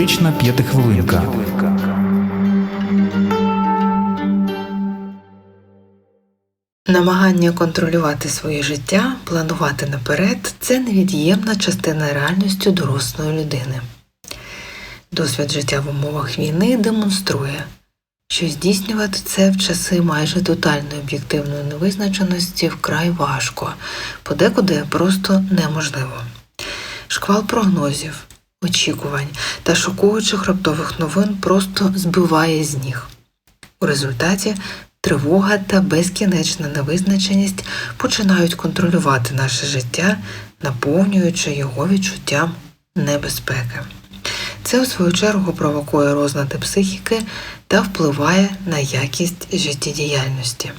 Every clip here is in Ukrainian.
Психотерапевтична п'ятихвилинка. Намагання контролювати своє життя, планувати наперед це невід'ємна частина реальності дорослої людини. Досвід життя в умовах війни демонструє, що здійснювати це в часи майже тотальної об'єктивної невизначеності вкрай важко, подекуди просто неможливо. Шквал прогнозів, очікувань та шокуючих раптових новин просто збиває з ніг. У результаті тривога та безкінечна невизначеність починають контролювати наше життя, наповнюючи його відчуттям небезпеки. Це, у свою чергу, провокує розлади психіки та впливає на якість життєдіяльності.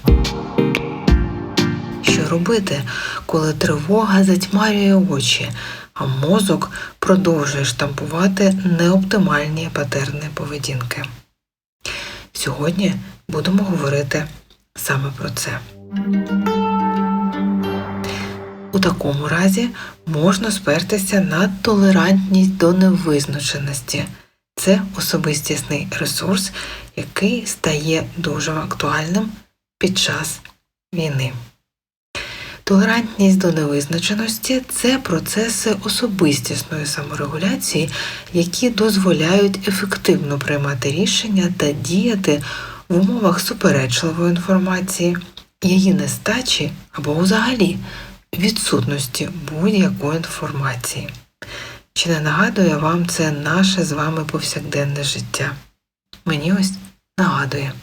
Що робити, коли тривога затьмарює очі, а мозок продовжує штампувати неоптимальні патерни поведінки? Сьогодні будемо говорити саме про це. У такому разі можна спертися на толерантність до невизначеності. Це особистісний ресурс, який стає дуже актуальним під час війни. Толерантність до невизначеності це процеси особистісної саморегуляції, які дозволяють ефективно приймати рішення та діяти в умовах суперечливої інформації, її нестачі або взагалі відсутності будь-якої інформації. Чи не нагадує вам це наше з вами повсякденне життя? Мені ось нагадує.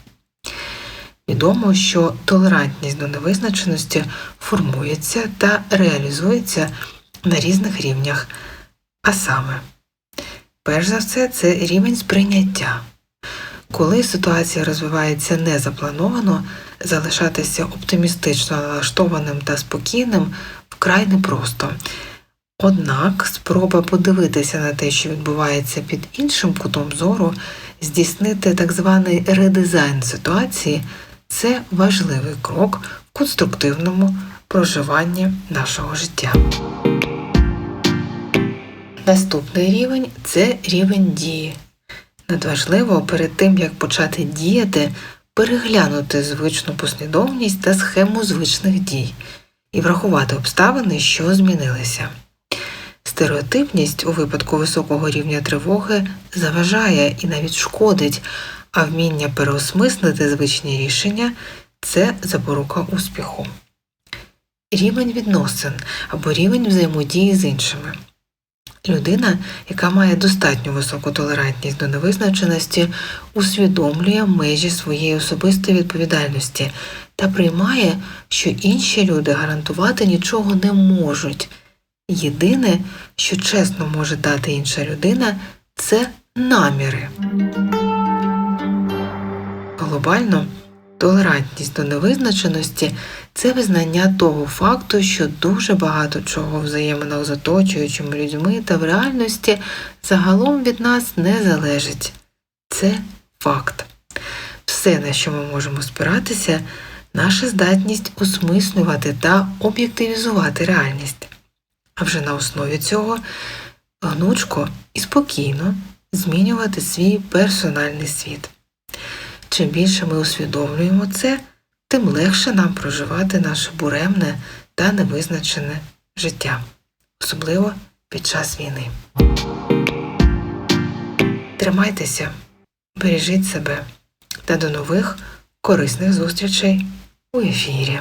Відомо, що толерантність до невизначеності формується та реалізується на різних рівнях. А саме, перш за все, це рівень сприйняття. Коли ситуація розвивається незаплановано, залишатися оптимістично налаштованим та спокійним вкрай непросто. Однак спроба подивитися на те, що відбувається під іншим кутом зору, здійснити так званий редизайн ситуації це важливий крок в конструктивному проживанні нашого життя. Наступний рівень це рівень дії. Надважливо перед тим, як почати діяти, переглянути звичну послідовність та схему звичних дій і врахувати обставини, що змінилися. Стереотипність у випадку високого рівня тривоги заважає і навіть шкодить, а вміння переосмислити звичні рішення це запорука успіху. Рівень відносин або рівень взаємодії з іншими. Людина, яка має достатньо високу толерантність до невизначеності, усвідомлює межі своєї особистої відповідальності та приймає, що інші люди гарантувати нічого не можуть. Єдине, що чесно може дати інша людина, це наміри. Глобально толерантність до невизначеності це визнання того факту, що дуже багато чого в взаєминах з оточуючими людьми та в реальності загалом від нас не залежить. Це факт. Все, на що ми можемо спиратися, наша здатність осмислювати та об'єктивізувати реальність. А вже на основі цього гнучко і спокійно змінювати свій персональний світ. Чим більше ми усвідомлюємо це, тим легше нам проживати наше буремне та невизначене життя, особливо під час війни. Тримайтеся, бережіть себе та до нових корисних зустрічей у ефірі.